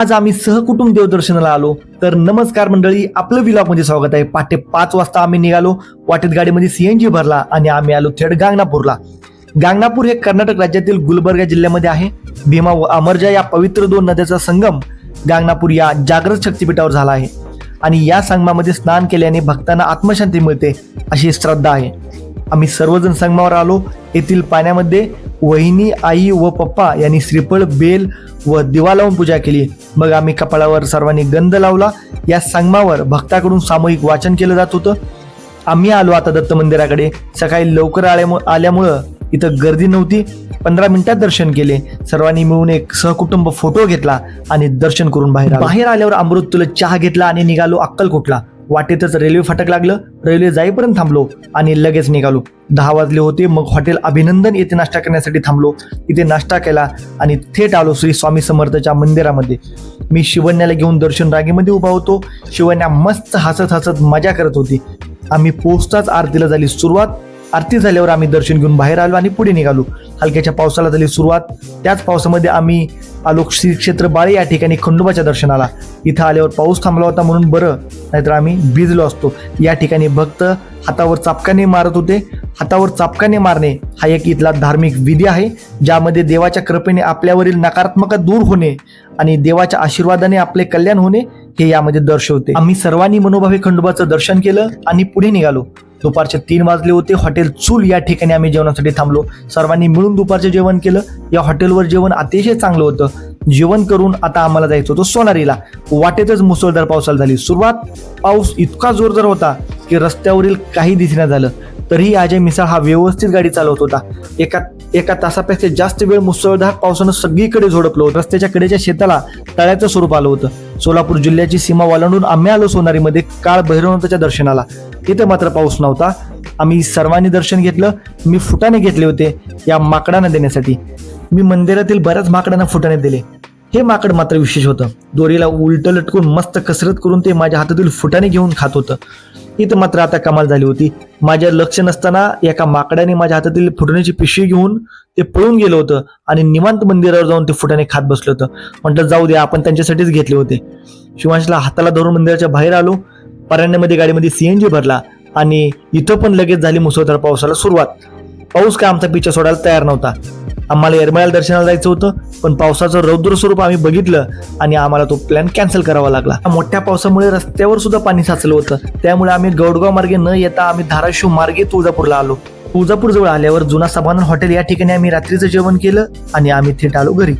आज आम्ही सहकुटुंब देवदर्शनाला आलो. तर नमस्कार मंडळी आपलं विलॉगमध्ये स्वागत आहे. पहाटे पाच वाजता आम्ही निघालो. वाटेत गाडीमध्ये सीएनजी भरला आणि आम्ही आलो थेट गांगणापूरला. गांगणापूर हे कर्नाटक राज्यातील गुलबर्गा जिल्ह्यामध्ये आहे. भीमा व अमरजा या पवित्र दोन नद्याचा संगम गांगणापूर या जागृत शक्तीपीठावर झाला आहे. आणि या संगमामध्ये स्नान केल्याने भक्तांना आत्मशांती मिळते अशी श्रद्धा आहे. आम्ही सर्वजण संगमावर आलो. येथील पाण्यामध्ये वहिनी आई व पप्पा यांनी श्रीफळ बेल व दिवा लावून पूजा केली. मग आम्ही कपाळावर सर्वांनी गंध लावला. या संगमावर भक्ताकडून सामूहिक वाचन केलं जात होतं. आम्ही आलो आता दत्त मंदिराकडे. सकाळी लवकर आल्यामु- आल्यामुळं इथं गर्दी नव्हती. पंधरा मिनिटात दर्शन केले. सर्वांनी मिळून एक सहकुटुंब फोटो घेतला आणि दर्शन करून बाहेर बाहेर आल्यावर अमृत तुला चहा घेतला आणि निघालो अक्कलकोटला. वाटेतच रेल्वे फाटक लागलं रेल्वे जाईपर्यंत थांबलो आणि लगेच निघालो. दहा वाजले होते मग हॉटेल अभिनंदन येथे नाश्ता करण्यासाठी थांबलो. इथे नाश्ता केला आणि थेट आलो श्री स्वामी समर्थच्या मंदिरामध्ये. मी शिवण्याला घेऊन दर्शन रागेमध्ये उभा होतो. शिवण्या मस्त हसत हसत मजा करत होती. आम्ही पोचताच आरतीला झाली सुरुवात आरती झाल्यावर आम्ही दर्शन घेऊन बाहेर आलो आणि पुढे निघालो. हलक्याच्या पावसाला झाली सुरुवात. त्याच पावसामध्ये आम्ही आलो श्री क्षेत्र बाळे या ठिकाणी खंडोबाच्या दर्शनाला. इथं आल्यावर पाऊस थांबला होता म्हणून बरं नाहीतर आम्ही भिजलो असतो. या ठिकाणी भक्त हातावर चापकाने मारत होते. हातावर चापकाने मारणे हा एक इथला धार्मिक विधी आहे ज्यामध्ये देवाच्या कृपेने आपल्यावरील नकारात्मक दूर होणे आणि देवाच्या आशीर्वादाने आपले कल्याण होणे हे यामध्ये दर्शवते. आम्ही सर्वांनी मनोभावे खंडोबाचं दर्शन केलं आणि पुढे निघालो. दुपारचे तीन वाजले होते. हॉटेल चूल या ठिकाणी आम्ही जेवणासाठी थांबलो. सर्वांनी मिळून दुपारचे जेवण केलं. या हॉटेलवर जेवण अतिशय चांगलं होतं. जेवण करून आता आम्हाला जायचं होतं सोनारीला. वाटेतच मुसळधार पावसाला झाली. सुरुवात पाऊस इतका जोरदार होता की रस्त्यावरील काही दिसेना झालं. तरीही अजय मिसाळ हा व्यवस्थित गाडी चालवत होता. एका एका तासापेक्षा जास्त वेळ मुसळधार पावसानं सगळीकडे झोडपलं होतं. रस्त्याच्या कडेच्या शेताला तळ्याचं स्वरूप आलं होतं. सोलापूर जिल्ह्याची सीमा ओलांडून आम्ही आलो सोनारीमध्ये काळ भैरवनाथाच्या दर्शनाला. तिथे मात्र पाऊस नव्हता. आम्ही सर्वांनी दर्शन घेतलं. मी फुटाने घेतले होते या माकडांना देण्यासाठी. मी मंदिरातील बऱ्याच माकडांना फुटाने दिले. हे माकड मात्र विशेष होतं. दोरीला उलट लटकून मस्त कसरत करून ते माझ्या हातातील फुटाने घेऊन खात होतं. इथं मात्र आता कमाल झाली होती. माझ्या लक्ष नसताना एका माकड्याने माझ्या हातातील फुटण्याची पिशवी घेऊन ते पळून गेलं होतं आणि निवांत मंदिरावर जाऊन ते फुटाने खात बसलं होतं. म्हटलं जाऊ दे आपण त्यांच्यासाठीच घेतले होते. शिवांशला हाताला धरून मंदिराच्या बाहेर आलो. पराण्यामध्ये गाडीमध्ये सीएनजी भरला आणि इथं पण लगेच झाली मुसळधार पावसाला सुरुवात. पाऊस काय आमचा पिच्छा सोडायला तयार नव्हता. आम्हाला येरमळ्याला दर्शनाला जायचं होतं पण पावसाचं रौद्र स्वरूप आम्ही बघितलं आणि आम्हाला तो प्लॅन कॅन्सल करावा लागला. मोठ्या पावसामुळे रस्त्यावर सुद्धा पाणी साचलं होतं. त्यामुळे आम्ही गौडगाव मार्गे न येता आम्ही धाराशिव मार्गे तुळजापूरला आलो. तुळजापूर जवळ आल्यावर जुना सभानन हॉटेल या ठिकाणी आम्ही रात्रीचं जेवण केलं आणि आम्ही थेट आलो घरी.